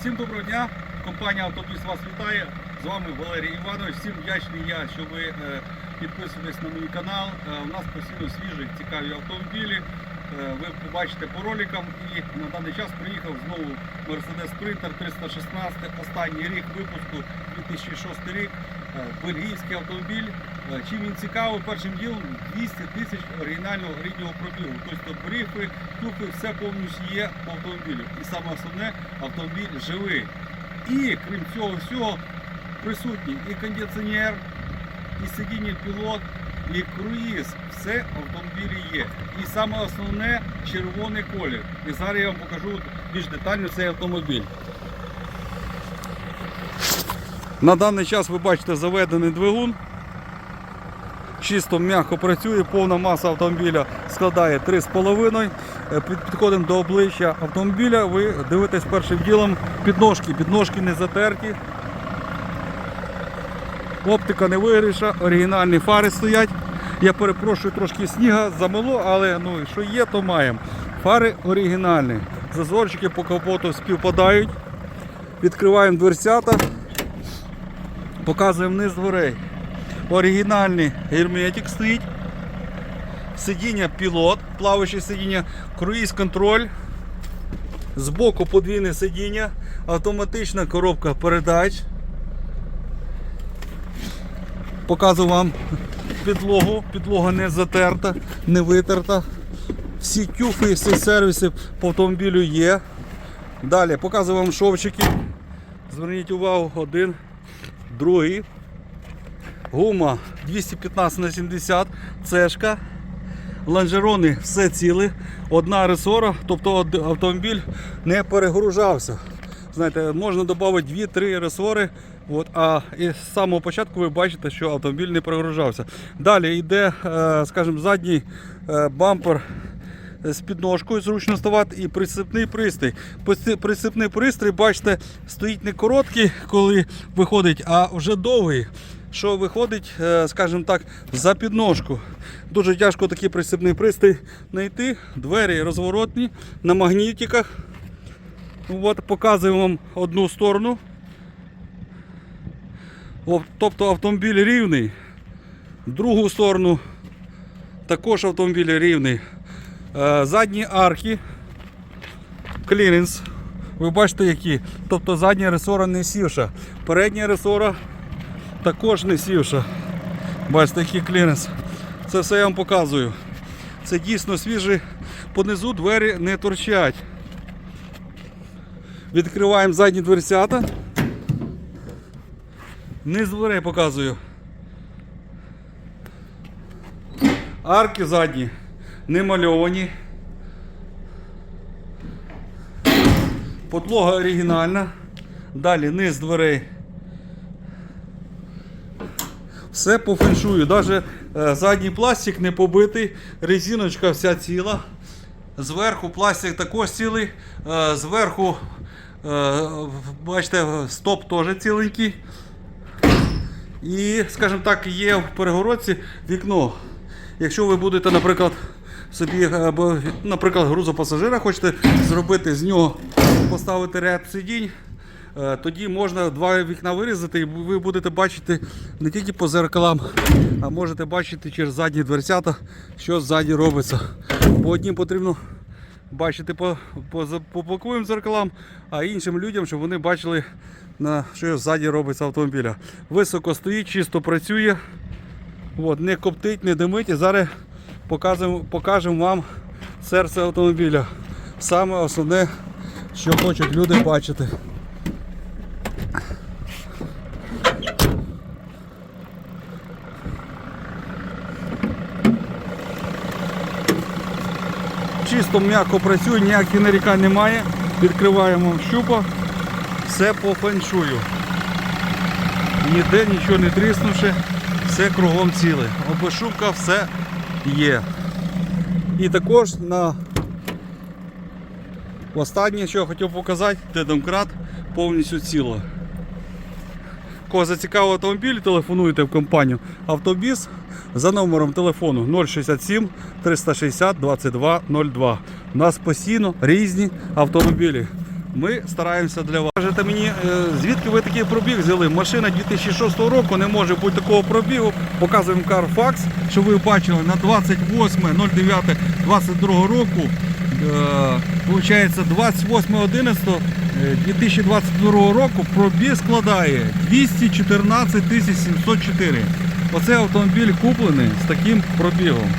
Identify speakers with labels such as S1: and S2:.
S1: Всім доброго дня. Компанія Автобіс вас вітає. З вами Валерій Іванович. Всім вдячний я, що ви е, підписуєтесь на мій канал. Е, у нас постійно свіжі, цікаві автомобілі. Е, ви побачите по роликам. І на даний час приїхав знову Mercedes Sprinter 316, останній рік випуску 2006 рік. Е, Бельгійський автомобіль. Е, Чим він цікавий, першим ділом 200 тисяч оригінального ріднього пробігу. Тобто брифи, туфи, все повністю є по автомобілю. І саме основне, автомобіль живий. І крім цього всього, присутній і кондиціонер, і сидіння пілот, і круїз. Все в автомобілі є. І саме основне червоний колір. І зараз я вам покажу більш детально цей автомобіль. На даний час ви бачите заведений двигун. Чисто м'яко працює, повна маса автомобіля складає 3,5. Е, Підходимо до обличчя автомобіля, ви дивитесь першим ділом підножки. Підножки не затерті. Оптика не вигріша, оригінальні фари стоять. Я перепрошую трошки сніга замело, але ну, що є, то маємо. Фари оригінальні. Зазорчики по капоту співпадають. Відкриваємо дверцята, показуємо низ дверей. Оригінальний герметик стоїть. Сидіння пілот, плаваюче сидіння, круїз контроль. Збоку подвійне сидіння, автоматична коробка передач. Показую вам підлогу. Підлога не затерта, не витерта. Всі тюфи, всі сервіси по автомобілю є. Далі показую вам шовчики. Зверніть увагу, один, другий. Гума 215 на 70, цешка. Лонжерони все ціле. Одна ресора, тобто автомобіль не перегружався. Знаєте, можна додати 2-3 ресори. От, а і з самого початку ви бачите, що автомобіль не перегружався. Далі йде, е, скажімо, задній е, бампер з підножкою зручно ставати і прицепний пристрій. Прицепний пристрій, бачите, стоїть не короткий, коли виходить, а вже довгий. Що виходить, е, скажімо так, за підножку. Дуже тяжко такий прицепний пристрій знайти. Двері розворотні на магнітиках. От, показуємо вам одну сторону. Тобто автомобіль рівний. Другу сторону також автомобіль рівний. Е, Задні арки. Кліренс. Ви бачите які. Тобто задня ресора не сівша. Передня ресора також не сівша. Бачите, який кліренс. Це все я вам показую. Це дійсно свіжий. Понизу двері не торчать. Відкриваємо задні дверцята. Низ дверей показую. Арки задні не мальовані. Подлога оригінальна. Далі низ дверей. Все по феншую. Навіть е, задній пластик не побитий, резиночка вся ціла. Зверху пластик також цілий. Е, Зверху, е, бачите, стоп теж ціленький. І, скажімо так, є в перегородці вікно. Якщо ви будете, наприклад, собі, е, або, наприклад, грузопасажира хочете зробити з нього, поставити ряд сидінь, тоді можна два вікна вирізати, і ви будете бачити не тільки по зеркалам, а можете бачити через задні дверцята, що ззаді робиться. По однім потрібно бачити по, по, по боковим зеркалам, а іншим людям, щоб вони бачили, на що ззаді робиться автомобіля. Високо стоїть, чисто працює. От, не коптить, не димить. І зараз покажемо, покажемо вам серце автомобіля. Саме основне, що хочуть люди бачити. Чисто м'яко працює, ніяких нарікань немає. Відкриваємо щупа, все по феншую. Ніде нічого не тріснувши, все кругом ціле. Обешубка все є. І також на останнє, що я хотів показати, де домкрат повністю ціло. Кого зацікавив автомобіль, телефонуйте в компанію Автобіс за номером телефону 067 360 22 02. У нас постійно різні автомобілі. Ми стараємося для вас. Кажете мені, е, звідки ви такий пробіг взяли? Машина 2006 року не може бути такого пробігу. Показуємо Carfax, щоб ви бачили на 28.09.22 року. Е, Получається 28.11.2022 року пробіг складає 214 704. Оцей автомобіль куплений з таким пробігом.